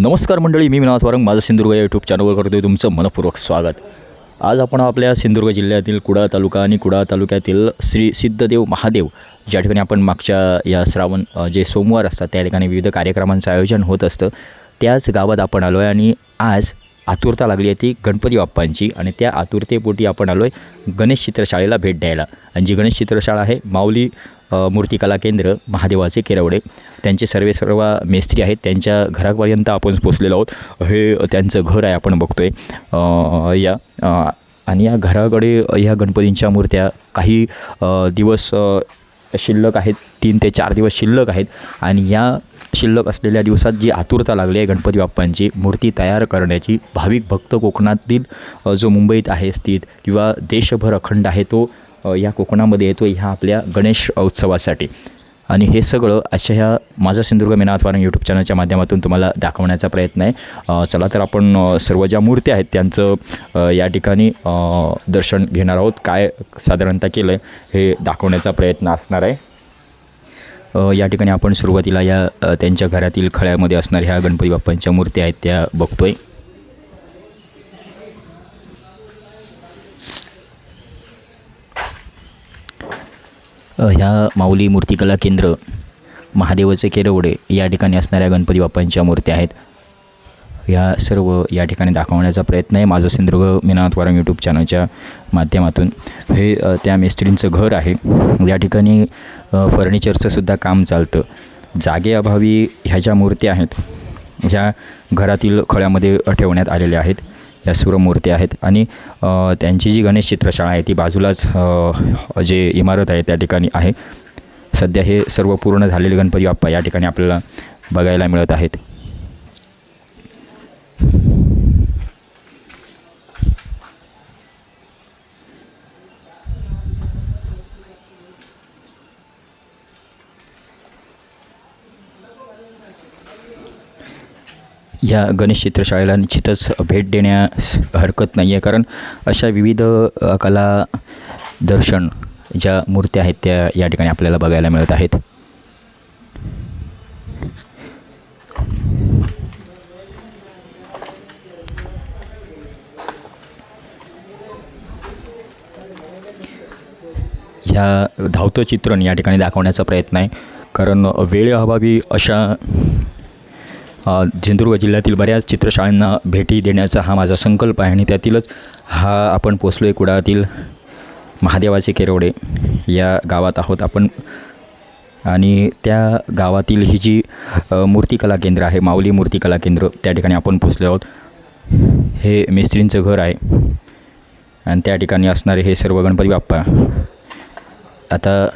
नमस्कार मंडळी मी विनाथ वारंग. माझं सिंधुदुर्ग या यूट्यूब चॅनलवर करतोय तुमचं मनपूर्वक स्वागत. आज आपण आपल्या सिंधुदुर्ग जिल्ह्यातील कुडाळ तालुका आणि कुडाळ तालुक्यातील श्री सिद्धदेव महादेव ज्या ठिकाणी आपण मागच्या या श्रावण जे सोमवार असतात त्या ठिकाणी विविध कार्यक्रमांचं आयोजन होत असतं. त्याच गावात आपण आलो आहे आणि आज आतुरता लागली आहे ती गणपती बाप्पांची आणि त्या आतुरतेपोटी आपण आलो आहे गणेश चित्रशाळेला भेट द्यायला. आणि जी गणेश चित्रशाळा आहे माऊली मूर्तिकला केंद्र महादेवाचे केरवडे. त्यांचे सर्वे सर्व मेस्त्री आहेत. त्यांच्या घरापर्यंत आपण पोचलेलो आहोत. हे त्यांचं घर आहे आपण बघतोय. आहे या आणि या घराकडे ह्या गणपतींच्या मूर्त्या काही दिवस शिल्लक आहेत. तीन ते चार दिवस शिल्लक आहेत. आणि या शिल्लक असलेल्या दिवसात जी आतुरता लागली आहे गणपती बाप्पांची मूर्ती तयार करण्याची भाविक भक्त कोकणातील जो मुंबईत आहे स्थित किंवा देशभर अखंड आहे तो या कोकणामध्ये येतो ह्या आपल्या गणेश उत्सवासाठी. आणि हे सगळं अशा ह्या माझा सिंधुदुर्ग मेनाथवारण यूट्यूब चॅनलच्या माध्यमातून तुम्हाला दाखवण्याचा प्रयत्न आहे. चला तर आपण सर्व ज्या मूर्त्या आहेत त्यांचं या ठिकाणी दर्शन घेणार आहोत. काय साधारणतः केलं आहे हे दाखवण्याचा प्रयत्न असणार आहे. या ठिकाणी आपण सुरुवातीला या त्यांच्या घरातील खळ्यामध्ये असणाऱ्या ह्या गणपती बाप्पांच्या मूर्त्या आहेत त्या बघतोय. ह्या माऊली मूर्तिकला केंद्र महादेवाचे केरवडे या ठिकाणी असणाऱ्या गणपती बाप्पांच्या मूर्त्या आहेत. या सर्व या ठिकाणी दाखवण्याचा प्रयत्न आहे माझं सिंधुदुर्ग मीनाथ वारंग यूट्यूब चॅनलच्या माध्यमातून. हे त्या मिस्त्रींचं घर आहे. या ठिकाणी फर्निचरचं सुद्धा काम चालतं. जागेअभावी ह्या ज्या मूर्त्या आहेत ह्या घरातील खळ्यामध्ये ठेवण्यात आलेल्या आहेत. या शिवमूर्ती मूर्त्या आहेत. आणि त्यांची जी गणेश चित्रशाळा आहे ती बाजूलाच जे इमारत आहे त्या ठिकाणी आहे. सध्या हे सर्व पूर्ण झालेले गणपती बाप्पा या ठिकाणी आपल्याला बघायला मिळत आहेत. ह्या गणेश चित्रशाळेला निश्चितच भेट देण्यास हरकत नाही आहे. कारण अशा विविध कला दर्शन ज्या मूर्त्या आहेत त्या या ठिकाणी आपल्याला बघायला मिळत आहेत. ह्या धावतं चित्रण या ठिकाणी दाखवण्याचा प्रयत्न आहे. कारण वेळेअभावी अशा सिंधुदुर्ग जिल्ह्यातील बऱ्याच चित्रशाळांना भेटी देण्याचा हा माझा संकल्प आहे आणि त्यातीलच हा आपण पोचलो आहे कुडाळातील महादेवाचे केरवडे या गावात आहोत आपण. आणि त्या गावातील ही जी मूर्तिकला केंद्र आहे माऊली मूर्तिकला केंद्र त्या ठिकाणी आपण पोचलो आहोत. हे मिस्त्रींचं घर आहे. आणि त्या ठिकाणी असणारे हे सर्व गणपती बाप्पा. आता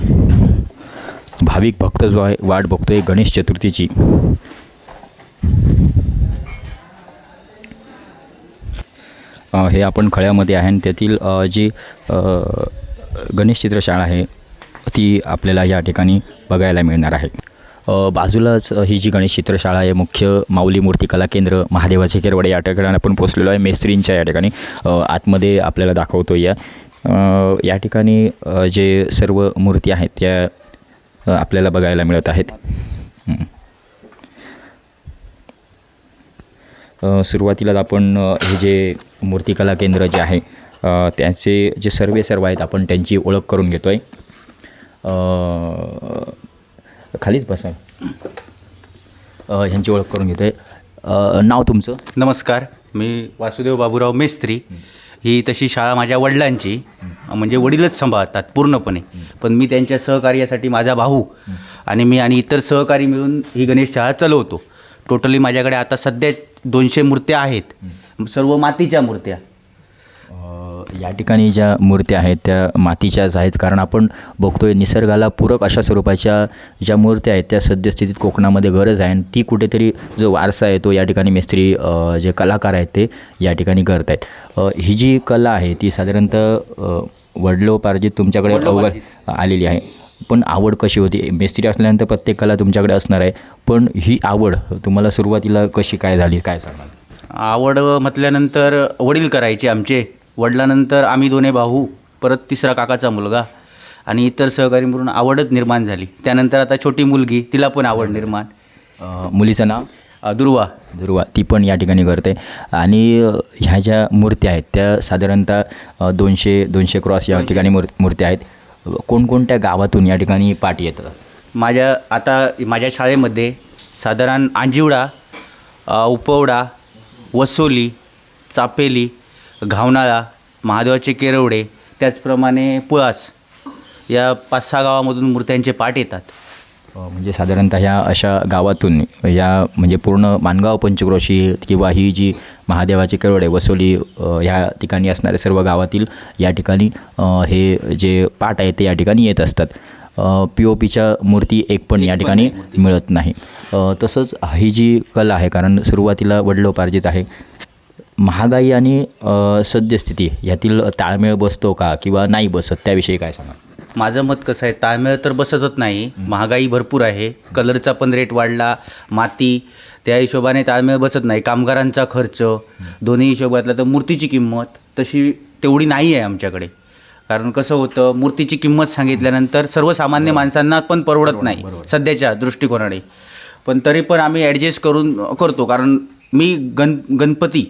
भाविक भक्त जो आहे वाट बघतो आहे गणेश चतुर्थीची. हे आपण खळ्यामध्ये आहे आणि त्यातील जी गणेश चित्रशाळा आहे ती आपल्याला या ठिकाणी बघायला मिळणार आहे. बाजूलाच ही जी गणेश चित्रशाळा आहे मुख्य माऊली मूर्ती कला केंद्र महादेवाचे केरवडे या ठिकाणी आपण पोचलेलो आहे. मेस्त्रींच्या या ठिकाणी आतमध्ये आपल्याला दाखवतो या. या ठिकाणी जे सर्व मूर्ती आहेत त्या आपल्याला बघायला मिळत आहेत. हं. अ, सुरुवातीला आपण हे जे मूर्तिकला केंद्र जे आहे त्यांचे जे सर्वे सर्व आहेत आपण त्यांची ओळख करून घेतो आहे खालीच बसा. ह्यांची ओळख करून घेतो आहे नाव तुमचं? नमस्कार मी वासुदेव बाबूराव मेस्त्री. ही तशी शाळा माझ्या वडिलांची म्हणजे वडीलच सांभाळतात पूर्णपणे. पण मी त्यांच्या सहकार्यासाठी माझा भाऊ आणि मी आणि इतर सहकारी मिळून ही गणेश शाळा चालवतो. टोटली माझ्याकडे आता सध्या दोनशे मूर्त्या आहेत. सर्व मातीच्या मूर्त्या. या ठिकाणी ज्या मूर्त्या आहेत त्या मातीच्याच आहेत. कारण आपण बघतोय निसर्गाला पूरक अशा स्वरूपाच्या ज्या मूर्त्या आहेत त्या सद्यस्थितीत कोकणामध्ये गरज आहे. आणि ती कुठेतरी जो वारसा आहे तो या ठिकाणी मिस्त्री जे कलाकार आहेत ते या ठिकाणी करत आहेत. ही जी कला आहे ती साधारणतः वडिलोपार्जित तुमच्याकडे अवघड. आलेली आहे. पण आवड कशी होती? मिस्त्री असल्यानंतर प्रत्येक कला तुमच्याकडे असणार आहे. पण ही आवड तुम्हाला सुरुवातीला कशी काय झाली? काय सांगाल? आवड म्हटल्यानंतर वडील करायचे आमचे. वडिलानंतर आम्ही दोन्ही भाऊ परत तिसरा काकाचा मुलगा आणि इतर सहकारी म्हणून आवडच निर्माण झाली. त्यानंतर आता छोटी मुलगी तिला पण आवड निर्माण. मुलीचं नाव? दुर्वा. दुर्वा ती पण या ठिकाणी करते आणि ह्या ज्या मूर्त्या आहेत त्या साधारणतः दोनशे दोनशे क्रॉस या ठिकाणी मूर मूर्त्या आहेत. कोणकोणत्या गावातून या ठिकाणी पाठ येतं? माझ्या आता माझ्या शाळेमध्ये साधारण आंजिवडा उपवडा वसोली चापेली घावनाळा महादेवाचे केरवडे त्याचप्रमाणे पुळास या पाच सहा गावामधून मूर्त्यांचे पाठ येतात. म्हणजे साधारणतः ह्या अशा गावातून या म्हणजे पूर्ण मानगाव पंचक्रोशी किंवा ही जी महादेवाची केरवडे वसोली ह्या ठिकाणी असणारे सर्व गावातील या ठिकाणी हे जे पाठ आहे ते या ठिकाणी येत असतात. पी ओ पीच्या मूर्ती एक पण या ठिकाणी मिळत नाही. तसंच ही जी कला आहे कारण सुरुवातीला वडिलोपार्जित आहे महागाई आणि सद्यस्थिती यातील ताळमेळ बसतो का किंवा नाही बसत त्याविषयी काय सांगा माझं मत कसं आहे ताळमेळ तर बसतच नाही. महागाई भरपूर आहे. कलरचा पण रेट वाढला. माती त्या हिशोबाने ताळमेळ बसत नाही. कामगारांचा खर्च दोन्ही हिशोबातला तर मूर्तीची किंमत तशी तेवढी नाही आहे आमच्याकडे. कारण कसं होतं मूर्तीची किंमत सांगितल्यानंतर सर्वसामान्य माणसांना पण परवडत नाही सध्याच्या दृष्टिकोनाने. पण तरी पण आम्ही ॲडजस्ट करून करतो. कारण मी गण गणपती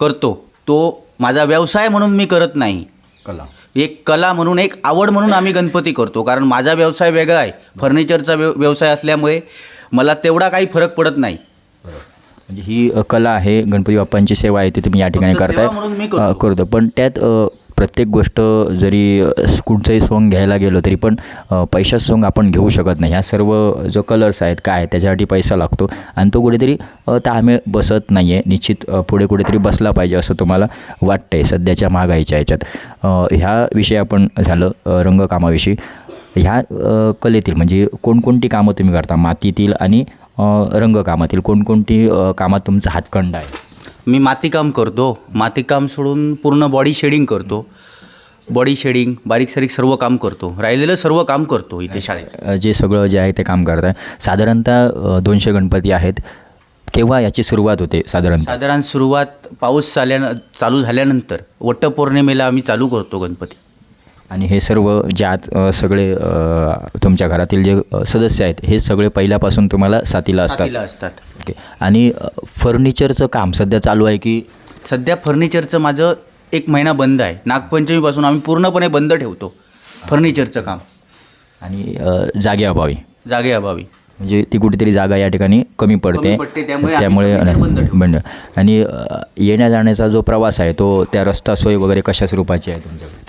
करतो. तो माझा व्यवसाय म्हणून मी करत नाही. कला. एक कला म्हणून एक आवड म्हणून आम्ही गणपती करतो. कारण माझा व्यवसाय वेगळा आहे. फर्निचरचा व्यव व्यवसाय असल्यामुळे मला तेवढा काही फरक पडत नाही. म्हणजे ही कला आहे. गणपती बाप्पांची सेवा आहे ती तुम्ही या ठिकाणी करताय. म्हणून मी करतो. पण त्यात प्रत्येक गोष्ट जरी कुठचंही सोंग घ्यायला गेलो तरी पण पैशाच पैशाचं सोंग आपण घेऊ शकत नाही. ह्या सर्व जो कलर्स आहेत काय त्याच्यासाठी पैसा लागतो. आणि तो कुठेतरी ताळमेळ बसत नाही आहे निश्चित पुढे कुठेतरी बसला पाहिजे असं तुम्हाला वाटतं आहे सध्याच्या महागाईच्या ह्याच्यात. ह्या विषयी आपण झालं रंगकामाविषयी. ह्या कलेतील म्हणजे कोणकोणती कामं तुम्ही करता? मातीतील आणि रंगकामातील कोणकोणती कामात तुमचा हातखंडा आहे? मी मातीकाम करतो. मातीकाम सोडून पूर्ण बॉडी शेडिंग करतो. बॉडी शेडिंग बारीक सारीक सर्व काम करतो. राहिलेलं सर्व काम करतो इथे शाळेत. जे सगळं जे आहे ते काम करत आहे साधारणतः दोनशे गणपती आहेत. केव्हा याची सुरुवात होते साधारणतः? साधारण सुरुवात पाऊस चाल्या चालू झाल्यानंतर. वटपौर्णिमेला आम्ही चालू करतो गणपती. आणि हे सर्व ज्यात सगळे तुमच्या घरातील जे सदस्य आहेत हे सगळे पहिल्यापासून तुम्हाला साथीला असतात. असतात. ओके. आणि फर्निचरचं काम सध्या चालू आहे की? सध्या फर्निचरचं माझं एक महिना बंद आहे. नागपंचमीपासून आम्ही पूर्णपणे बंद ठेवतो फर्निचरचं काम. आणि जागेअभावी जागे अभावी. म्हणजे ती कुठेतरी जागा या ठिकाणी कमी पडते. त्यामुळे बंद आणि येण्या जाण्याचा जो प्रवास आहे तो त्या रस्ता सोय वगैरे कशा स्वरूपाची आहे तुमच्याकडे?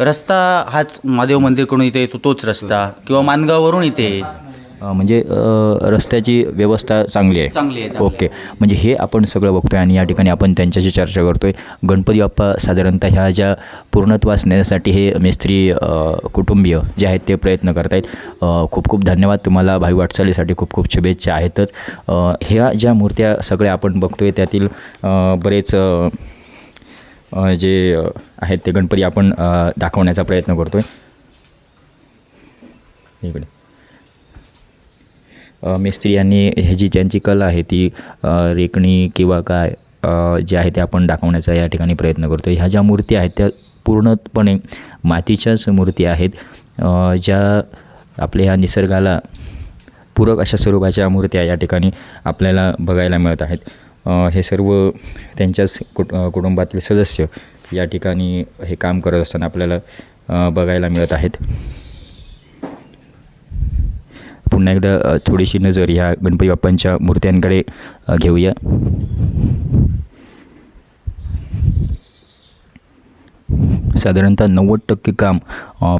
रस्ता हाच महादेव मंदिरकडून इथे येतो तोच रस्ता. किंवा मानगाववरून इथे अ, म्हणजे अ, रस्त्याची व्यवस्था चांगली आहे. चांगली आहे चांगली ओके. म्हणजे हे आपण सगळं बघतोय आणि या ठिकाणी आपण त्यांच्याशी चर्चा करतोय. गणपती बाप्पा साधारणतः ह्या ज्या पूर्णत्वास नेण्यासाठी हे मिस्त्री अ, कुटुंबीय जे आहेत ते प्रयत्न करत आहेत अ, खूप खूप धन्यवाद तुम्हाला भावी वाटचालीसाठी खूप खूप शुभेच्छा आहेतच. अ, ह्या ज्या मूर्त्या सगळ्या आपण बघतोय त्यातील अ, बरेच अ, अ, जे अ, आहेत ते गणपती आपण दाखवण्याचा प्रयत्न करतोय. इकडे. मिस्त्री यांनी हे जी त्यांची कला आहे ती रेकणी किंवा काय जे आहे ते आपण दाखवण्याचा या ठिकाणी प्रयत्न करतो ह्या ज्या मूर्ती आहेत त्या पूर्णपणे मातीच्याच मूर्ती आहेत. ज्या आपल्या ह्या निसर्गाला पूरक अशा स्वरूपाच्या मूर्त्या या ठिकाणी आपल्याला बघायला मिळत आहेत. हे सर्व त्यांच्याच कुट कुटुंबातले कुटुंबातील सदस्य या ठिकाणी हे काम करत असताना आपल्याला बघायला मिळत आहेत. पुन्हा एकदा थोडीशी नजर ह्या गणपती बाप्पांच्या मूर्त्यांकडे घेऊया. साधारणतः नव्वद टक्के काम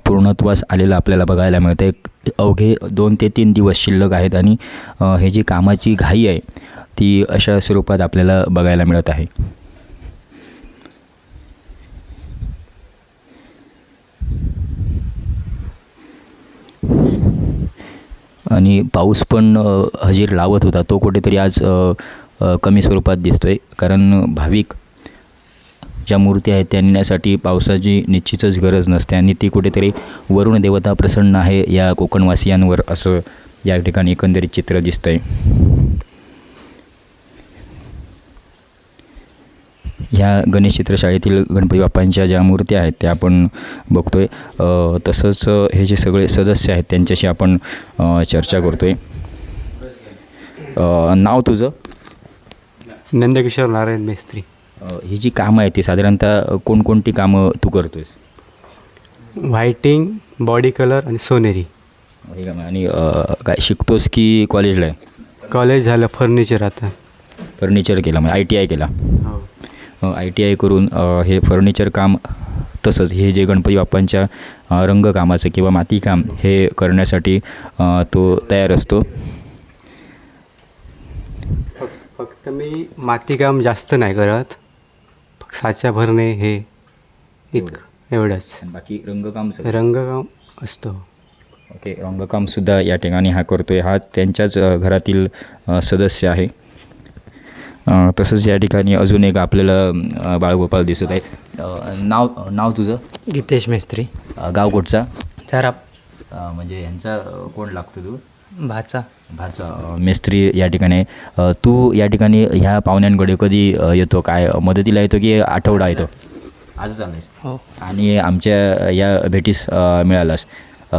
पूर्णत्वास आलेलं आपल्याला बघायला मिळतं आहे अवघे दोन ते तीन दिवस शिल्लक आहेत आणि हे जी कामाची घाई आहे ती अशा स्वरूपात आपल्याला बघायला मिळत आहे. आणि पाऊस पण हजेर लावत होता. तो कुठेतरी आज कमी स्वरूपात दिसतो आहे कारण भाविक ज्या मूर्ती आहेत त्या नेण्यासाठी पावसाची निश्चितच गरज नसते आणि ती कुठेतरी वरुण देवता प्रसन्न आहे या कोकणवासियांवर असं या ठिकाणी एकंदरीत चित्र दिसतं आहे ह्या गणेश चित्रशाळेतील गणपती बाप्पांच्या ज्या मूर्त्या आहेत त्या आपण बघतोय. अ, तसंच हे जे सगळे सदस्य आहेत त्यांच्याशी आपण चर्चा करतोय. अ, नाव तुझं? नंदकिशोर नारायण मेस्त्री. ही जी कामं आहेत ती साधारणतः कोणकोणती कामं तू करतोयस? व्हायटिंग बॉडी कलर आणि सोनेरी. आणि काय शिकतोस की कॉलेजला आहे? कॉलेज झालं फर्निचर आता. फर्निचर केलं म्हणजे आय टी आय केला. हो. आय टी आय करून हे फर्निचर काम तसंच हे जे गणपती बाप्पांच्या रंगकामाचं किंवा मातीकाम हे करण्यासाठी तो तयार असतो. फक्त मी मातीकाम जास्त नाही करत. साच्या भरणे हे इतकं एवढंच. बाकी रंगकाम रंगकाम असतो. ओके रंगकामसुद्धा या ठिकाणी हा करतोय. हा त्यांच्याच घरातील सदस्य आहे. तसंच या ठिकाणी अजून एक आपल्याला अ, बाळगोपाल दिसत आहे. नाव नाव तुझं? गीतेश मेस्त्री. गाव कुठचा? झराप. म्हणजे ह्यांचा कोण लागतो तू? भाचा. भाचा मेस्त्री या ठिकाणी. तू या ठिकाणी ह्या पाहुण्यांकडे कधी येतो? काय मदतीला येतो की आठवडा येतो? आज चाललायस. हो. आणि आमच्या या भेटीस मिळालास.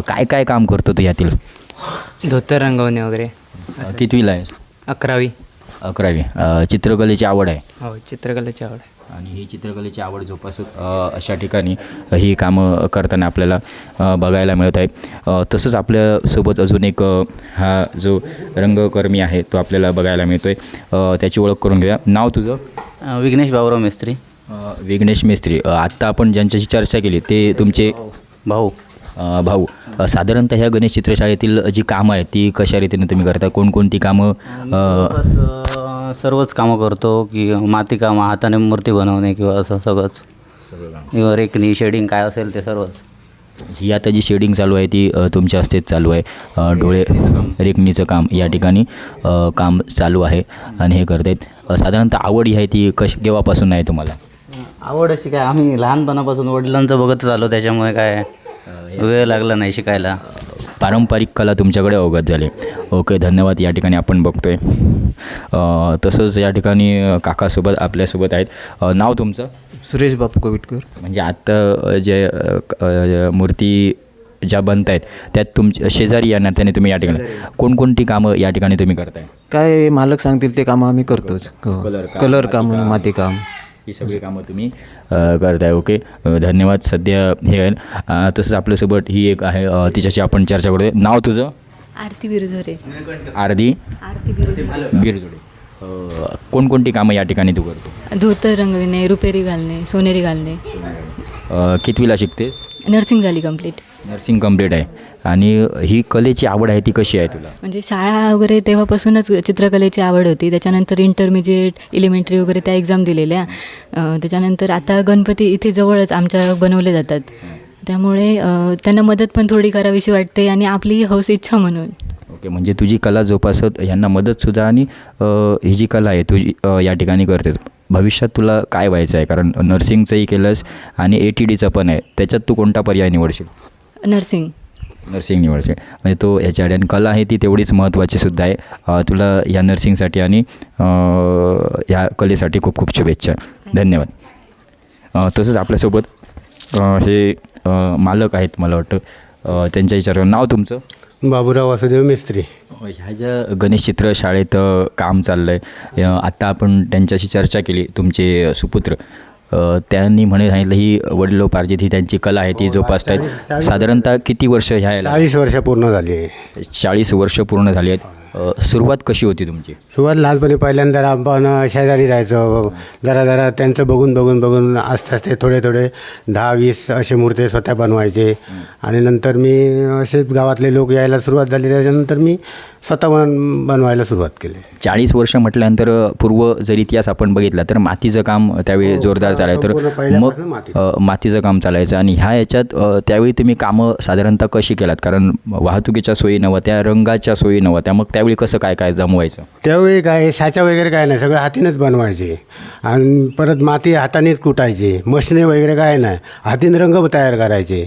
काय काय काम करतो तू यातील? धोतर रंगवणे वगैरे. कितवीला आहे अकरावी. अकरावी. अ, चित्रकलेची आवड आहे. हो चित्रकलेची आवड आहे. आणि ही चित्रकलेची आवड जोपासत अ, अशा ठिकाणी ही कामं करताना आपल्याला अ, बघायला मिळत आहे. अ, तसंच आपल्यासोबत अजून एक अ, हा जो रंगकर्मी आहे तो आपल्याला बघायला मिळतो आहे त्याची ओळख करून घेऊया. नाव तुझं? अ, विघ्नेश बाबुराव मेस्त्री. अ, विघ्नेश मेस्त्री. अ, आत्ता आपण ज्यांच्याशी चर्चा केली ते तुमचे भाऊ. भाऊ साधारणतः ह्या गणेश चित्रशाळेतील जी कामं आहेत ती कशा रीतीने तुम्ही करता? कोणकोणती कामं सर्वच कामं करतो की माती कामं हाताने मूर्ती बनवणे किंवा असं सगळंच. किंवा रेखणी शेडिंग काय असेल ते सर्वच. ही आता जी शेडिंग चालू आहे ती तुमच्या हस्तेच चालू आहे. डोळे रेखणीचं काम. या ठिकाणी काम चालू आहे आणि हे करत आहेत साधारणतः आवड ही आहे ती कश केव्हापासून आहे तुम्हाला? आवड अशी काय आम्ही लहानपणापासून वडिलांचं बघतच आलो त्याच्यामुळे काय वेळ लागला नाही शिकायला. पारंपरिक कला तुमच्याकडे अवगत झाली. ओके धन्यवाद. या ठिकाणी आपण बघतोय. अ, तसंच या ठिकाणी काकासोबत आपल्यासोबत आहेत. नाव तुमचं? सुरेश बापू कोविटकर. म्हणजे आत्ता जे मूर्ती ज्या बनत आहेत त्यात तुमच्या शेजारी या नात्याने तुम्ही या ठिकाणी कोणकोणती कामं या ठिकाणी तुम्ही करताय? काय मालक सांगतील ते कामं आम्ही करतोच. हो. कलर काम, कलर काम माती काम. ही सगळी कामं तुम्ही करताय. ओके. धन्यवाद. सध्या हे आहे. तसंच आपल्यासोबत ही एक आहे. तिच्याशी आपण चर्चा करूया. नाव तुझं? आरती बिरझोरे आरदी आरती बिरझोरे बिरजोडे अ, कोणकोणती कामं या ठिकाणी तू करतो? धोतर रंगविणे रुपेरी घालणे सोनेरी घालणे. कितवीला शिकतेस? नर्सिंग झाली कंप्लीट. नर्सिंग कंप्लीट आहे. आणि ही कलेची आवड आहे ती कशी आहे तुला? म्हणजे शाळा वगैरे तेव्हापासूनच चित्रकलेची आवड होती. त्याच्यानंतर इंटरमिजिएट एलिमेंटरी वगैरे त्या एक्झाम दिलेल्या. त्याच्यानंतर आता गणपती इथे जवळच आमच्या बनवले जातात. त्यामुळे त्यांना मदत पण थोडी करावीशी वाटते आणि आपली हौस इच्छा म्हणून. ओके म्हणजे तुझी कला जोपासत यांना मदतसुद्धा आणि ही जी कला आहे तुझी या ठिकाणी करते. भविष्यात तुला काय व्हायचं आहे? कारण नर्सिंगचंही केलंस आणि ए टी डीचं पण आहे. त्याच्यात तू कोणता पर्याय निवडशील? नर्सिंग नर्सिंग निवडशील म्हणजे तो याच्यासाठी आणि कला आहे ती तेवढीच महत्त्वाची सुद्धा आहे. तुला या नर्सिंगसाठी आणि अ, या कलेसाठी खूप खूप शुभेच्छा. धन्यवाद. तसंच आपल्यासोबत हे मालक आहेत मला वाटतं. त्यांच्या विचारावर नाव तुमचं? बाबूराव वासुदेव मिस्त्री. ह्या ज्या गणेश चित्र शाळेत काम चाललं आहे आत्ता आपण त्यांच्याशी चर्चा केली तुमचे सुपुत्र. त्यांनी म्हणे सांगितलं ही वडिलोपार्जित ही त्यांची कला आहे ती जोपासतायत साधारणतः किती वर्ष ह्या चाळीस वर्ष पूर्ण झाली आहे. चाळीस वर्ष पूर्ण झाली आहेत. सुरुवात कशी होती तुमची? सुरुवात लहानपणी पहिल्यांदा आपण शेजारी जायचो. जरा जरा त्यांचं बघून बघून बघून आस्ते आस्ते थोडे थोडे दहा वीस असे मूर्ती स्वतः बनवायचे. आणि नंतर मी असे गावातले लोक यायला सुरुवात झाली. त्याच्यानंतर मी स्वतः बन बनवायला सुरुवात केली. चाळीस वर्ष म्हटल्यानंतर पूर्व जर इतिहास आपण बघितला तर मातीचं काम त्यावेळी जोरदार चालायचं. तर मग मातीचं. काम चालायचं. आणि ह्या याच्यात त्यावेळी तुम्ही कामं साधारणतः कशी केलात? कारण वाहतुकीच्या सोयी नव्हत्या रंगाच्या सोयी नव्हत्या. मग त्यावेळी कसं काय काय जमवायचं? त्यावेळी काय साचा वगैरे काय नाही. सगळं हातीनंच बनवायचे. आणि परत माती हातानेच कुटायची. मशनी वगैरे काय नाही. हातीने रंग तयार करायचे.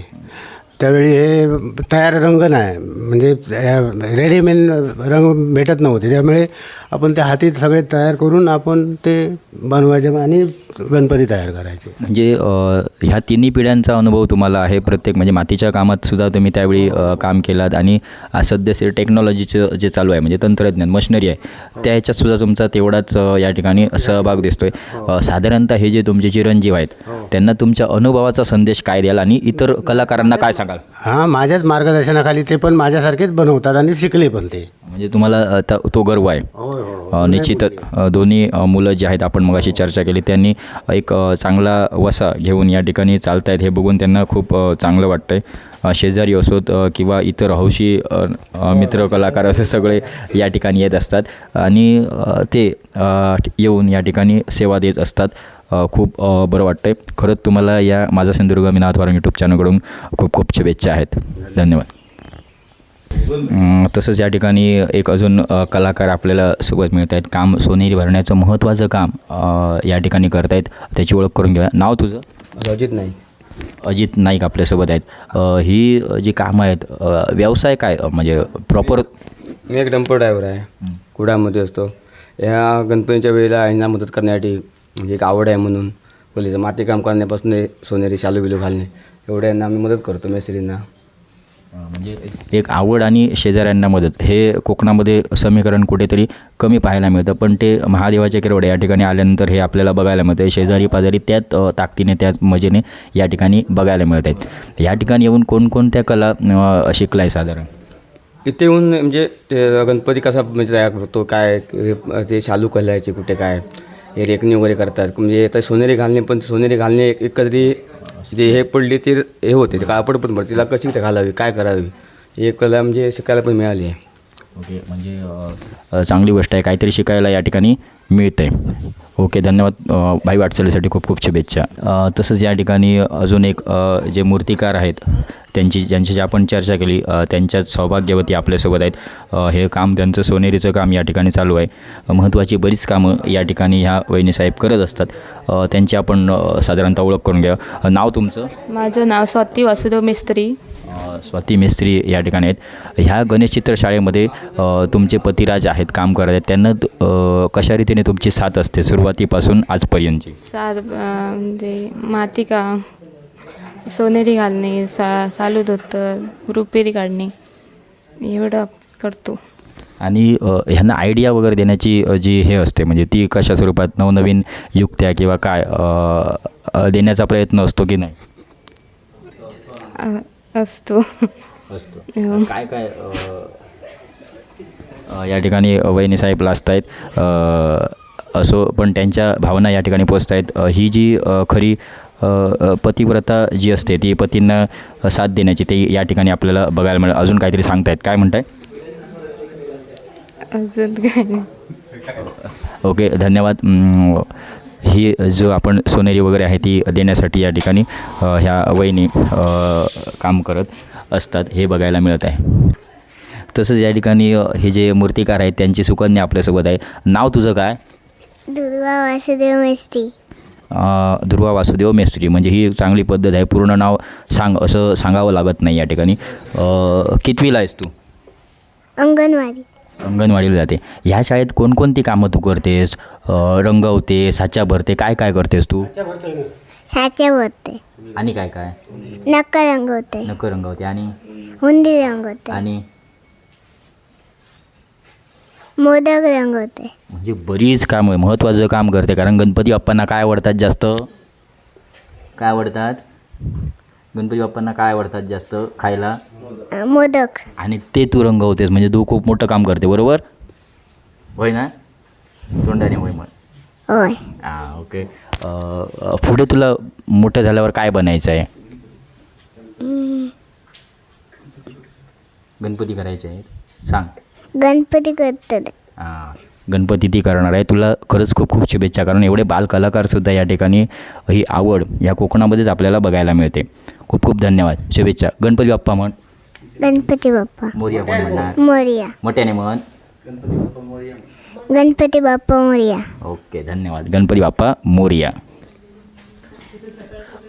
त्यावेळी हे तयार रंग नाही. म्हणजे रेडीमेड रंग भेटत नव्हते. त्यामुळे आपण त्या हातीत सगळे तयार करून आपण ते बनवायचे आणि गणपती तयार करायचे. म्हणजे ह्या तिन्ही पिढ्यांचा अनुभव तुम्हाला आहे. प्रत्येक म्हणजे मातीच्या कामात सुद्धा तुम्ही त्यावेळी काम केलात आणि आ, सध्याचे टेक्नॉलॉजीचं जे चालू आहे म्हणजे तंत्रज्ञान मशिनरी आहे त्या ह्याच्यात सुद्धा तुमचा तेवढाच या ठिकाणी सहभाग दिसतोय. साधारणतः हे जे तुमचे चिरंजीव आहेत त्यांना तुमच्या अनुभवाचा संदेश काय द्याल आणि इतर कलाकारांना काय सांगाल? हां माझ्याच मार्गदर्शनाखाली ते पण माझ्यासारखेच बनवतात आणि शिकले पण ते. म्हणजे तुम्हाला अ, त- तो गर्व आहे? होय अ, निश्चितच अ, दोन्ही अ, मुलं जे आहेत आपण मगाशी चर्चा केली त्यांनी एक अ, चांगला वसा घेऊन या ठिकाणी चालत आहेत हे बघून त्यांना खूप अ, चांगलं वाटतं आहे शेजारी असोत अ, किंवा इतर हौशी अ, अ, मित्र कलाकार असे सगळे या ठिकाणी येत असतात. आणि अ, ते अ, येऊन या ठिकाणी सेवा देत असतात. खूप बरं वाटतं आहे खरंच तुम्हाला या माझा सिंधुदुर्ग मी नाथवारंग यूट्यूब चॅनलकडून खूप खूप शुभेच्छा आहेत. धन्यवाद. तसंच या ठिकाणी एक अजून कलाकार आपल्याला सोबत मिळत आहेत. काम सोनेरी भरण्याचं महत्त्वाचं काम या ठिकाणी करत आहेत त्याची ओळख करून घ्या नाव तुझं? रजित नाही अजित नाईक आपल्यासोबत आहेत. ही जी कामं आहेत व्यवसाय काय म्हणजे प्रॉपर मी एक डंपर ड्रायव्हर आहे. कुडामध्ये असतो. या गणपतीच्या वेळेला यांना मदत करण्यासाठी म्हणजे एक आवड आहे म्हणून. पहिलीचं मातीकाम करण्यापासून हे सोनेरी शालू बिलू घालणे. एवढ्या यांना आम्ही मदत करतो मेस्त्रींना. म्हणजे एक आवड आणि शेजाऱ्यांना मदत. हे कोकणामध्ये समीकरण कुठेतरी कमी पाहायला मिळतं. पण ते महादेवाच्या किरवडे या ठिकाणी आल्यानंतर हे आपल्याला बघायला मिळतं. शेजारी पाजारी त्यात ताकदीने त्यात मजेने या ठिकाणी बघायला मिळत आहेत. या ठिकाणी येऊन कोणकोणत्या कला अ, शिकलाय साधारण? इथे येऊन म्हणजे ते गणपती कसा म्हणजे तयार करतो काय ते शालू कलायचे कुठे काय? हे रेखणी वगैरे करतात. म्हणजे आता सोनेरी घालणे पण सोनेरी घालणे एक जे हे पडली ती हे होते ते कापड पण पडते तिला कशी घालावी काय करावी? हे कला म्हणजे शिकायला पण मिळाली आहे. ओके म्हणजे चांगली गोष्ट आहे. काहीतरी शिकायला या ठिकाणी मिळतं आहे ओके धन्यवाद भाई वाटचालीसाठी खूप खूप शुभेच्छा. तसंच या ठिकाणी अजून एक जे मूर्तिकार आहेत त्यांची ज्यांची आपण चर्चा केली अ, त्यांच्यात सौभाग्यवती आपल्यासोबत आहेत. हे काम त्यांचं सोनेरीचं काम या ठिकाणी चालू आहे. महत्त्वाची बरीच कामं या ठिकाणी ह्या वहिनीसाहेब करत असतात. त्यांची आपण साधारणतः ओळख करून घ्या नाव तुमचं? माझं नाव स्वाती वासुदेव मिस्त्री. स्वाती मिस्त्री या ठिकाणी आहेत. ह्या गणेश चित्रशाळेमध्ये तुमचे पतिराज आहेत काम करत आहेत. त्यांना कशा रीतीने तुमची साथ असते सुरुवातीपासून आजपर्यंतची? सा म्हणजे मातिका सोनेरी घालणे सा सालू धोतर रुपेरी काढणे एवढं करतो. आणि ह्यांना आयडिया वगैरे देण्याची जी हे असते म्हणजे ती कशा स्वरूपात नवनवीन युक्त्या किंवा काय देण्याचा प्रयत्न असतो की नाही? असतो. असतो. हो. काय काय या ठिकाणी वहिनीसाहेब लाजत आहेत असो पण त्यांच्या भावना या ठिकाणी पोचत आहेत ही जी खरी पतिव्रता जी असते ती पतींना साथ देण्याची ते या ठिकाणी आपल्याला बघायला मिळेल. अजून काहीतरी सांगतायत. काय म्हणताय? अजून काय नाही. ओके धन्यवाद. ही जो आपण सोनेरी वगैरे आहे ती देण्यासाठी या ठिकाणी ह्या वहिनी काम करत असतात हे बघायला मिळत आहे. तसंच या ठिकाणी हे जे मूर्तिकार आहेत त्यांची सुकन्या आपल्यासोबत आहे. नाव तुझं काय? दुर्गा वासुदेव मेस्त्री. अ, दुर्वा वासुदेव मेस्त्री. म्हणजे ही चांगली पद्धत आहे. पूर्ण नाव सांग असं सांगावं लागत नाही या ठिकाणी. अ, कितवीला आहेस तू? अंगणवाडी. अंगणवाडीला जाते. ह्या शाळेत कोणकोणती कामं तू करतेस? रंगवते साच्या भरते काय काय करतेस तू? साचे होते आणि काय काय? नक्का रंगवते. नक रंगवते. आणि? हुंडी रंगवते. आणि? मोदक रंगवते. म्हणजे बरीच कामं आहे महत्त्वाचं काम करते. कारण गणपती बाप्पांना काय आवडतात जास्त? काय आवडतात? गणपती बाप्पांना काय आवडतात जास्त खायला? अं, मोदक. आणि ते तू रंगवतेस. म्हणजे तू खूप मोठं काम करते बरोबर? होय ना? तोंडाने होय मग. होय. हां ओके. अ, पुढे तुला मोठं झाल्यावर काय बनायचं आहे? गणपती करायचे आहेत. सांग. गणपती करतात हां गणपती ती करणार आहे. तुला खरंच खूप खूप शुभेच्छा. कारण एवढे बालकलाकारसुद्धा या ठिकाणी ही आवड या कोकणामध्येच आपल्याला बघायला मिळते. खूप खूप धन्यवाद. शुभेच्छा. गणपती बाप्पा म्हण. गणपती बाप्पा. मोर्या पण म्हणणार. मोरिया. मोठ्याने म्हण. गणपती बाप्पा मोरिया. ओके धन्यवाद. गणपती बाप्पा मोरिया.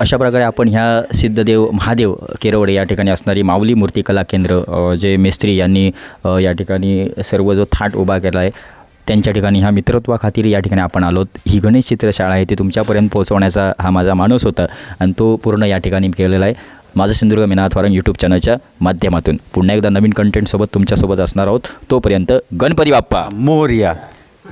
अशा प्रकारे आपण ह्या सिद्धदेव महादेव केरवडे या ठिकाणी असणारी माऊली मूर्ती कला केंद्र जे मिस्त्री यांनी या ठिकाणी सर्व जो थाट उभा केला आहे त्यांच्या ठिकाणी ह्या मित्रत्वाखातीर या ठिकाणी आपण आलोत. ही गणेश चित्रशाळा आहे ती तुमच्यापर्यंत पोहोचवण्याचा हा माझा माणूस होता आणि तो पूर्ण या ठिकाणी केलेला आहे. माझं सिंधुदुर्ग मीनाथ वारंग यूट्यूब चॅनलच्या माध्यमातून. पुन्हा एकदा नवीन कंटेंटसोबत तुमच्यासोबत असणार आहोत. तोपर्यंत गणपती बाप्पा! मोर्या!